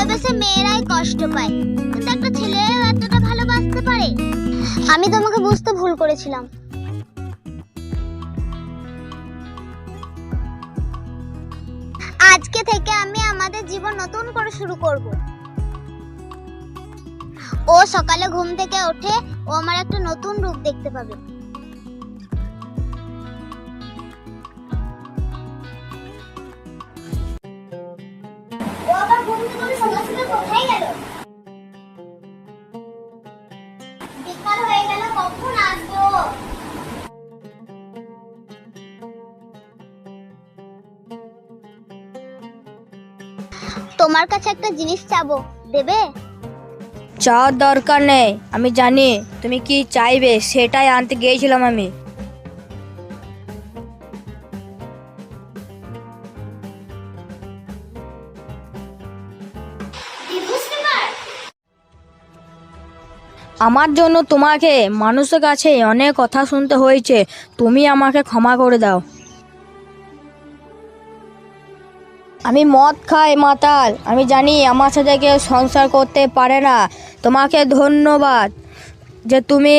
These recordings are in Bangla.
ভালোবেসে মেয়েরাই কষ্ট পায়। কিন্তু একটা ছেলে এতটা ভালোবাসতে পারে? আমি তোমাকে বুঝতে ভুল করেছিলাম। আজকে থেকে আমি আমাদের জীবন নতুন করে শুরু করব। ও সকালে ঘুম থেকে ওঠে ও আমার একটা নতুন রূপ দেখতে পাবে। তোমার কাছে একটা জিনিস চাবো, দেবে? চাওয়ার দরকার নেই, আমি জানি তুমি কি চাইবে, সেটাই আনতে গিয়েছিলাম আমি। আমার জন্য তোমাকে মানুষের কাছে অনেক কথা শুনতে হয়েছে। তুমি আমাকে ক্ষমা করে দাও। আমি মদ খাই, মাতাল। আমি জানি আমার সাথে কেউ সংসার করতে পারে না। তোমাকে ধন্যবাদ যে তুমি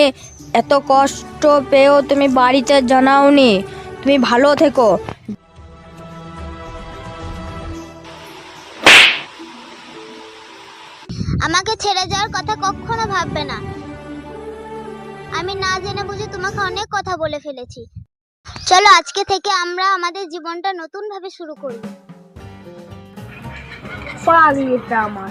এত কষ্ট পেয়েও তুমি বাড়িতে জানাওনি। তুমি ভালো থেকো। আমাকে ছেড়ে যাওয়ার কথা কখনো ভাববে না। আমি না জেনে বুঝে তোমাকে অনেক কথা বলে ফেলেছি। চলো আজকে থেকে আমরা আমাদের জীবনটা নতুন ভাবে শুরু করি। আমার।